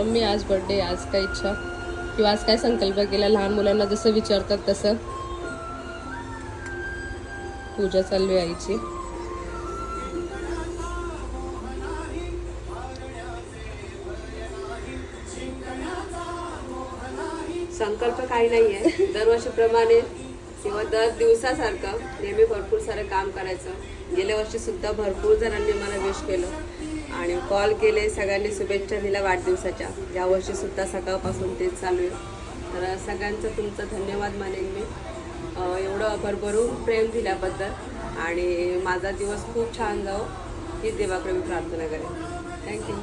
Mummy आज birthday आज काय इच्छा? किंवा आज काय संकल्प केला? लहान मुलांना जसं विचारतात तसं. पूजा चालू आहे आईची. संकल्प काही नाहीये. आहे दरवर्षीप्रमाणे किंवा दर दिवसासारखं नेहमी भरपूर सारं काम करायचं. गेल्या वर्षीसुद्धा भरपूर जणांनी मला विश केलं. आणि कॉल केले सगळ्यांनी शुभेच्छा दिल्या वाढदिवसाच्या. या वर्षीसुद्धा सकाळपासून तेच चालू आहे. तर सगळ्यांचं तुमचं धन्यवाद मानेन मी. एवढं भरभरून प्रेम दिल्याबद्दल. आणि माझा दिवस खूप छान जावो. ही देवाकडे मी प्रार्थना करेन. थँक्यू